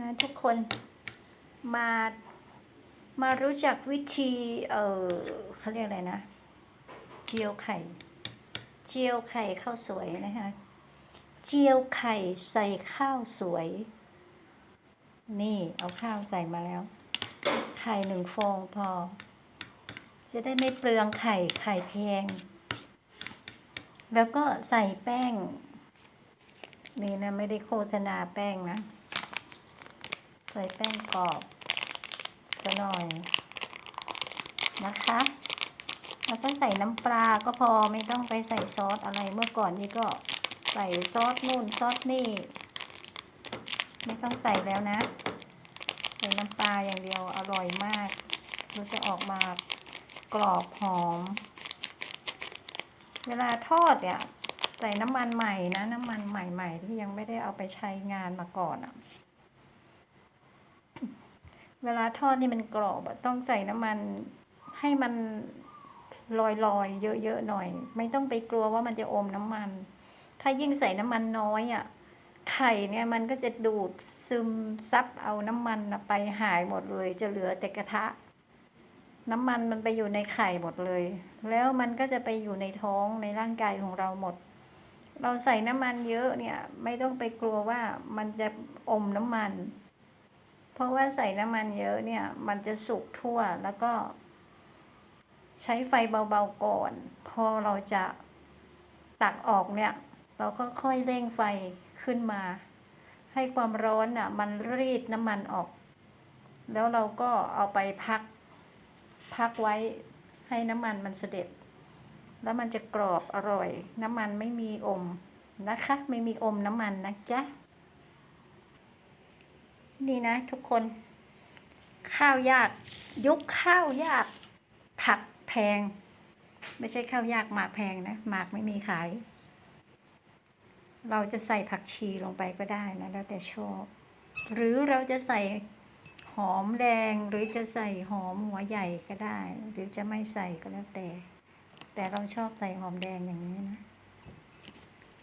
นะทุกคนมามารู้จักวิธี เออเขาเรียกอะไรนะ เจียวไข่ เจียวไข่ข้าวสวยนะคะ เจียวไข่ใส่ข้าวสวย นี่เอาข้าวใส่มาแล้ว ไข่หนึ่งฟองพอ จะได้ไม่เปลืองไข่ไข่แพง แล้วก็ใส่แป้ง นี่นะไม่ได้โฆษณาแป้งนะ ใส่แป้งกรอบจะหน่อยนะคะ แล้วก็ใส่น้ำปลาก็พอไม่ต้องไปใส่ซอสอะไรเมื่อก่อนนี่ก็ใส่ซอสนู่นซอสนี่ ไม่ต้องใส่แล้วนะ ใส่น้ำปลาอย่างเดียวอร่อยมากมันจะออกมากรอบหอม เวลาทอดเนี่ยใส่น้ำมันใหม่นะ น้ำมันใหม่ ๆ ที่ยังไม่ได้เอาไปใช้งานมาก่อนอะ เวลาทอดนี่มันกรอบต้องใส่น้ำมันให้มันลอยๆเยอะๆหน่อย ไม่ต้องไปกลัวว่ามันจะอมน้ำมัน ถ้ายิ่งใส่น้ำมันน้อยอะไข่เนี่ยมันก็จะดูดซึมซับเอาน้ำมันไปหายหมดเลย จะเหลือแต่กระทะ น้ำมันมันไปอยู่ในไข่หมดเลย แล้วมันก็จะไปอยู่ในท้องในร่างกายของเราหมด เราใส่น้ำมันเยอะเนี่ย ไม่ต้องไปกลัวว่ามันจะอมน้ำมัน เพราะว่าใส่น้ำมันเยอะเนี่ย มันจะสุกทั่วแล้วก็ ใช้ไฟเบาๆก่อน พอเราจะตักออกเนี่ย เราก็ค่อยเร่งไฟขึ้นมา ให้ความร้อนอะ มันรีดน้ำมันออก แล้วเราก็เอาไปพัก พักไว้ให้น้ำมันมันเสด็จ แล้วมันจะกรอบอร่อย น้ำมันไม่มีอมนะคะ ไม่มีอมน้ำมันนะจ๊ะ นี่นะทุกคน ข้าวยาก ยุคข้าวยาก ผักแพง ไม่ใช่ข้าวยากหมากแพงนะหมากไม่มีขาย เราจะใส่ผักชีลงไปก็ได้นะแล้วแต่ชอบ หรือเราจะใส่หอมแดงหรือจะใส่หอมหัวใหญ่ก็ได้ หรือจะไม่ใส่ก็แล้วแต่ แต่เราชอบใส่หอมแดงอย่างนี้นะ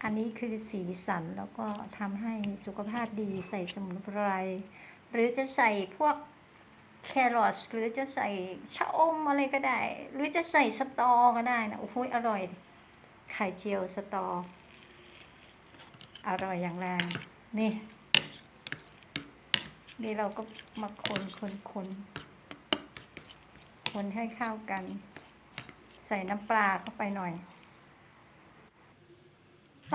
อันนี้คือสีสันแล้วก็ทำให้สุขภาพดีใส่สมุนไพร หรือจะใส่พวกแครอทหรือจะใส่ชะอมอะไรก็ได้ หรือจะใส่สตอก็ได้นะโอ้โหอร่อย ไข่เจียวสตอ อร่อยอย่างแรงนี่นี่เราก็มาคนคนคนคนให้เข้ากัน ใส่น้ำปลาเข้าไปหน่อย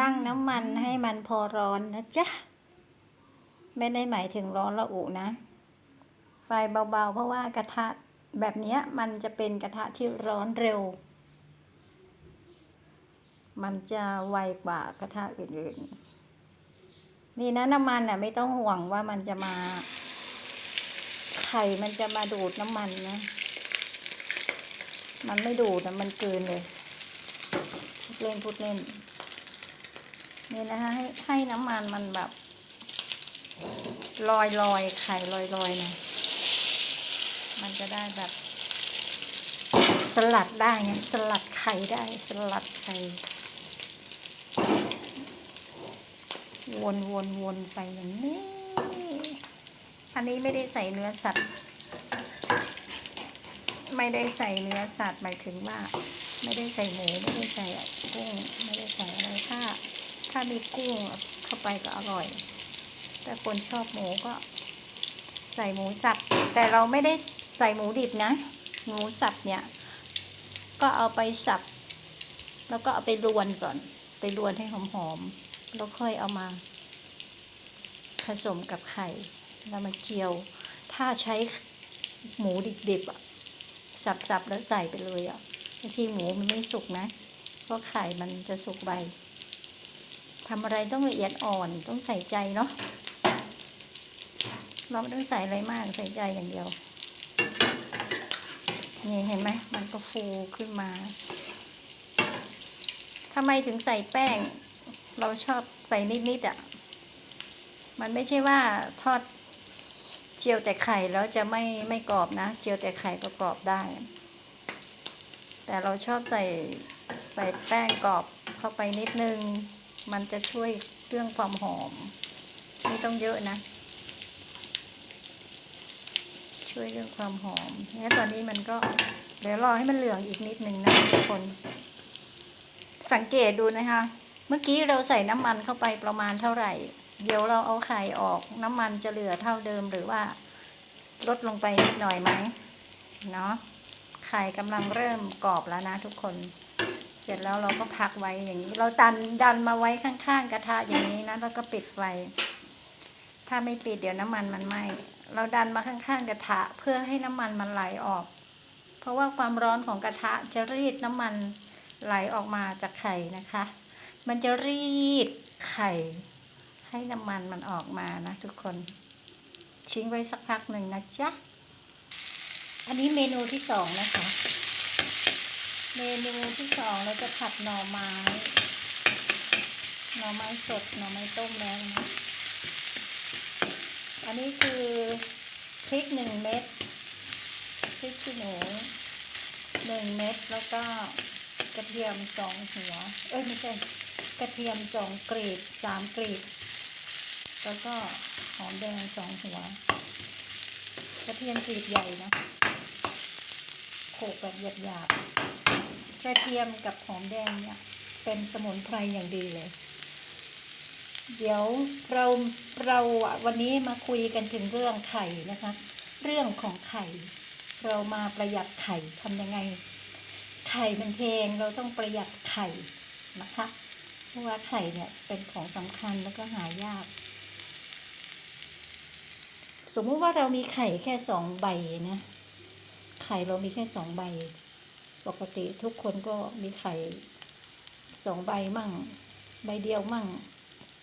ตั้งน้ำมันให้มันพอร้อนนะจ๊ะ ไม่ได้หมายถึงร้อนระอุนะ ไฟเบาๆ เพราะว่ากระทะแบบนี้มันจะเป็นกระทะที่ร้อนเร็ว มันจะไวกว่ากระทะอื่นๆ นี่นะน้ำมันน่ะไม่ต้องห่วงว่ามันจะมาไข่มันจะมาดูดน้ำมันนะ มันไม่ดูดนะมันเกินเลยพูดเล่นพูดเล่น นี่นะคะให้ให้น้ำมันมันแบบลอยลอยไข่ลอยลอยหน่อยมันจะได้แบบ สลัดได้ไงสลัดไข่ได้ สลัดไข่วนวนวนไปอย่างนี้ อันนี้ไม่ได้ใส่เนื้อสัตว์ ไม่ได้ใส่เนื้อสัตว์หมายถึงว่า ไม่ได้ใส่หมูไม่ได้ใส่กุ้งไม่ได้ใส่อะไรถ้า ถ้ามีกุ้งเข้าไปก็อร่อย แต่คนชอบหมูก็ ใส่หมูสับ แต่เราไม่ได้ใส่หมูดิบนะ หมูสับเนี่ย ก็เอาไปสับ แล้วก็เอาไปรวนก่อน ไปรวนให้หอมๆ แล้วค่อยเอามา ผสมกับไข่ แล้วมาเจียว ถ้าใช้หมูดิบๆอะสับๆแล้วใส่ไปเลยอะบางทีหมูมันไม่สุกนะ เพราะไข่มันจะสุกใบ ทำอะไรต้องละเอียดอ่อนต้องใส่ใจเนาะเราไม่ต้องใส่อะไรมากใส่ใจอย่างเดียวนี่เห็นไหมมันก็ฟูขึ้นมาทำไมถึงใส่แป้ง เราชอบใส่นิดๆอะ่ะ มันไม่ใช่ว่าทอดเจียวแต่ไข่แล้วจะไม่ไม่กรอบนะ เจียวแต่ไข่ก็กรอบได้ แต่เราชอบใส่ใส่แป้งกรอบเข้าไปนิดนึง มันจะช่วยเรื่องความหอม ไม่ต้องเยอะนะ ช่วยเรื่องความหอมแล้วตอนนี้มันก็เดี๋ยวรอให้มันเหลืองอีกนิดหนึ่งนะทุกคน สังเกตดูนะคะ เมื่อกี้เราใส่น้ำมันเข้าไปประมาณเท่าไหร่ เดี๋ยวเราเอาไข่ออกน้ำมันจะเหลือเท่าเดิมหรือว่าลดลงไปนิดหน่อยไหมเนาะไข่กำลังเริ่มกรอบแล้วนะทุกคน สร็จแล้วเราก็พักไว้อย่างนี้ เราดันดันมาไว้ข้างๆกระทะอย่างนี้นะแล้วก็ปิดไฟ ถ้าไม่ปิดเดี๋ยวน้ำมันมันไหม้เราดันมาข้างๆกระทะเพื่อให้น้ำมันมันไหลออก เพราะว่าความร้อนของกระทะจะรีดน้ำมันไหลออกมาจากไข่นะคะ มันจะรีดไข่ ให้น้ำมันมันออกมานะทุกคนทิ้งไว้สักพักหนึ่งนะจ๊ะ อันนี้เมนูที่สองนะคะ เมนูที่สองเราจะผัดหน่อไม้ หน่อไม้สดหน่อไม้ต้มแล้วนะอันนี้คือพริกหนึ่งเม็ดพริกขี้หนูหนึ่งเม็ดแล้วก็กระเทียมสองหัว เอ้ยไม่ใช่กระเทียมสองกรีบสามกรีบแล้วก็หอมแดงสองหัว กระเทียมกรีบใหญ่นะโขกแบบหยาบๆ ระเทียมกับหอมแดงเนี่ยเป็นสมุนไพรอย่างดีเลย เดี๋ยวเราเราวันนี้มาคุยกันถึงเรื่องไข่นะคะ เรื่องของไข่ เรามาประหยัดไข่ทำยังไง ไข่มันแพงเราต้องประหยัดไข่นะคะ เพราะว่าไข่เนี่ยเป็นของสำคัญแล้วก็หายาก สมมุติว่าเรามีไข่แค่สองใบนะไข่เรามีแค่สองใบ ปกติทุกคนก็มีไข่สองใบมั่ง ใบเดียวมั่ง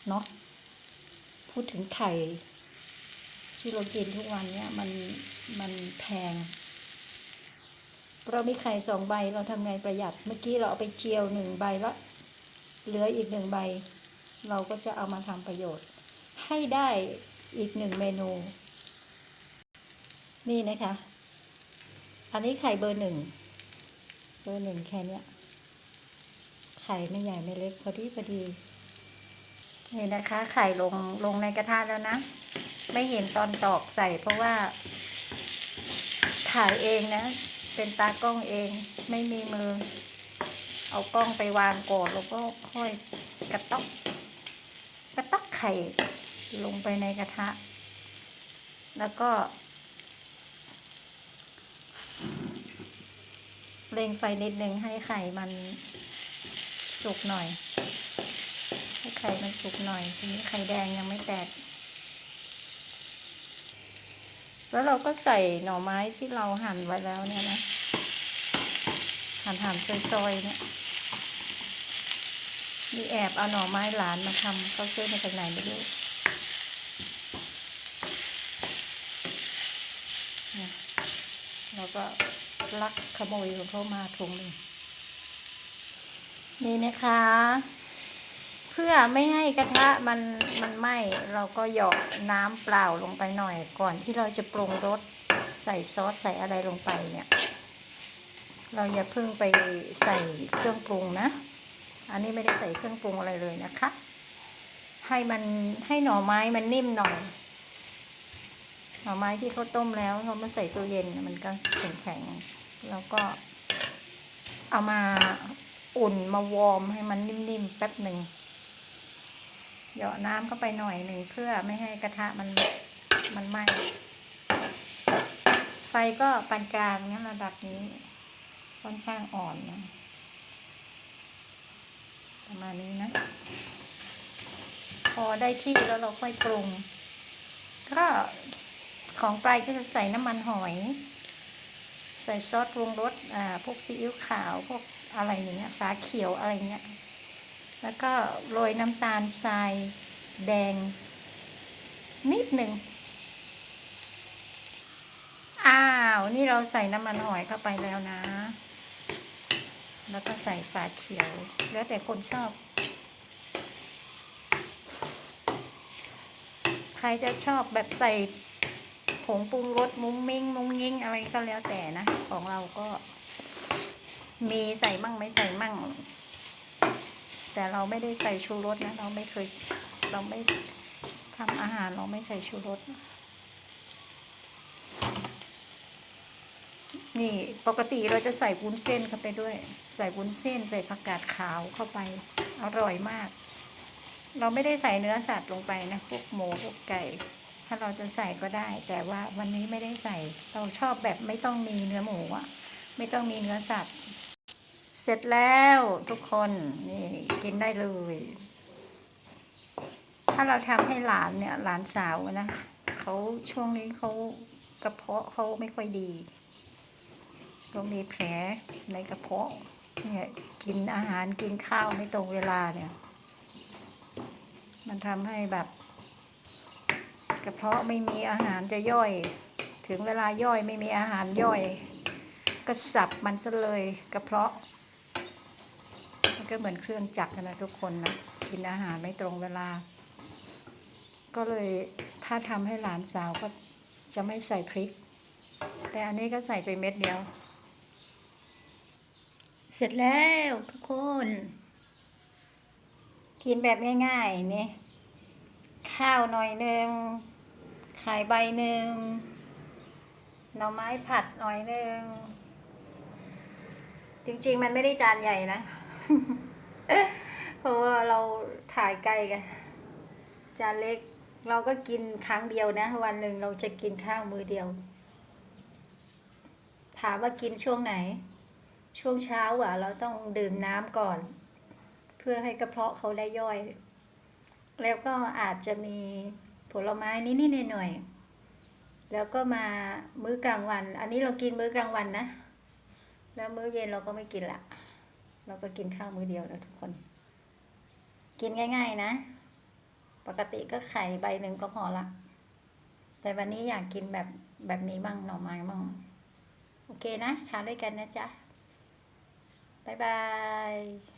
เนาะพูดถึงไข่ที่เรากินทุกวันเนี่ยมันมันแพง เรามีไข่สองใบเราทำไงประหยัด เมื่อกี้เราเอาไปเจียวหนึ่งใบละเหลืออีกหนึ่งใบ เราก็จะเอามาทำประโยชน์ ให้ได้อีกหนึ่งเมนู นี่นะคะ อันนี้ไข่เบอร์หนึ่ง เบอร์หนึ่งแค่เนี้ยไข่ไม่ใหญ่ไม่เล็กพอดีพอดี นี่นะคะ ไข่ลงลงในกระทะแล้วนะ ไม่เห็นตอนตอกใส่เพราะว่า ถ่ายเองนะ เป็นตากล้องเองไม่มีมือ เอากล้องไปวางก่อนแล้วก็ค่อยกระต๊อกกระต๊อกไข่ลงไปในกระทะ แล้วก็ เร่งไฟนิดนึงให้ไข่มันสุกหน่อย ให้ไข่มันสุกหน่อยทีนี้ไข่แดงยังไม่แตก แล้วเราก็ใส่หน่อไม้ที่เราหั่นไว้แล้วเนี่ยนะหั่นหั่นซอยๆเนี่ยมีแอบเอาหน่อไม้หลานมาทำเขาซื้อมาจากไหนไม่รู้เนี่ยเราก็ ลักขโมยของเขามาถุงหนึ่งนี่นะคะ เพื่อไม่ให้กระทะมันมันไหม้เราก็หยอกน้ำเปล่าลงไปหน่อยก่อนที่เราจะปรุงรสใส่ซอสใส่อะไรลงไปเนี่ย เราอย่าเพิ่งไปใส่เครื่องปรุงนะ อันนี้ไม่ได้ใส่เครื่องปรุงอะไรเลยนะคะ ให้มันให้หน่อไม้มันนิ่มหน่อยหน่อไม้ที่เขาต้มแล้วเรามาใส่ตู้เย็นมันก็แข็งแข็ง แล้วก็เอามาอุ่นมาวอร์มให้มันนิ่มๆแป๊บหนึ่งเหยาะน้ำเข้าไปหน่อยหนึ่งเพื่อไม่ให้กระทะมันมันไหม้ไฟก็ปานกลางเนี่ยระดับนี้ ค่อนข้างอ่อนนะประมาณนี้นะ พอได้ที่แล้วเราค่อยปรุง ก็ของปลายก็จะใส่น้ำมันหอย ใส่ซอสปรุงรสอ่าพวกซีอิ๊วขาวพวกอะไรอย่างเงี้ยฝาเขียวอะไรเงี้ยแล้วก็โรยน้ำตาลทรายแดง นิดหนึ่งอ้าว นี่เราใส่น้ำมันหอยเข้าไปแล้วนะ แล้วก็ใส่ฝาเขียว แล้วแต่คนชอบ ใครจะชอบแบบใส่ ผงปรุงรสมุ้งมิ้งมุ้งยิงอะไรก็แล้วแต่นะ ของเราก็ มีใส่มั่งไม่ใส่มั่ง แต่เราไม่ได้ใส่ชูรสนะ เราไม่เคย เราไม่ทำอาหารเราไม่ใส่ชูรสนี่ปกติเราจะใส่วุ้นเส้นเข้าไปด้วย ใส่วุ้นเส้นใส่ผักกาดขาวเข้าไปอร่อยมาก เราไม่ได้ใส่เนื้อสัตว์ลงไปนะพวกหมูพวกไก่ ถ้าเราจะใส่ก็ได้ แต่ว่าวันนี้ไม่ได้ใส่ เราชอบแบบไม่ต้องมีเนื้อหมูอะไม่ต้องมีเนื้อสัตว์ เสร็จแล้วทุกคนนี่กินได้เลย ถ้าเราทำให้หลานเนี่ยหลานสาวนะเขาช่วงนี้เขากระเพาะเขาไม่ค่อยดีเขามีแผลในกระเพาะเนี่ยกินอาหารกินข้าวไม่ตรงเวลาเนี่ย มันทำให้แบบ กระเพาะไม่มีอาหารจะย่อย ถึงเวลาย่อยไม่มีอาหารย่อย ก็สับมันซะเลยกระเพาะ มันก็เหมือนเครื่องจักรนะทุกคนนะกินอาหารไม่ตรงเวลา ก็เลยถ้าทำให้หลานสาวก็จะไม่ใส่พริก แต่อันนี้ก็ใส่ไปเม็ดเดียว เสร็จแล้วทุกคน กินแบบง่ายๆนี่ข้าวหน่อยหนึ่ง ไข่ใบหนึ่งหน่อไม้ผัดหน่อยหนึ่งจริง ๆ มันไม่ได้จานใหญ่นะ เพราะว่าเราถ่ายไกลกัน จานเล็กเราก็กินครั้งเดียวนะ วันหนึ่งเราจะกินข้าวมือเดียว ถามว่ากินช่วงไหน ช่วงเช้าอะ เราต้องดื่มน้ำก่อน เพื่อให้กระเพาะเขาได้ย่อย แล้วก็อาจจะมี ผลไม้นิดๆหน่อยๆแล้วก็มามื้อกลางวัน อันนี้เรากินมื้อกลางวันนะ แล้วมื้อเย็นเราก็ไม่กินละเราก็กินข้าวมื้อเดียวแล้วทุกคน กินง่าย ๆนะ ปกติก็ไข่ใบหนึ่งก็พอละ แต่วันนี้อยากกินแบบแบบนี้บ้างหน่อไม้บ้างโอเคนะทานด้วยกันนะจ๊ะบ๊ายบาย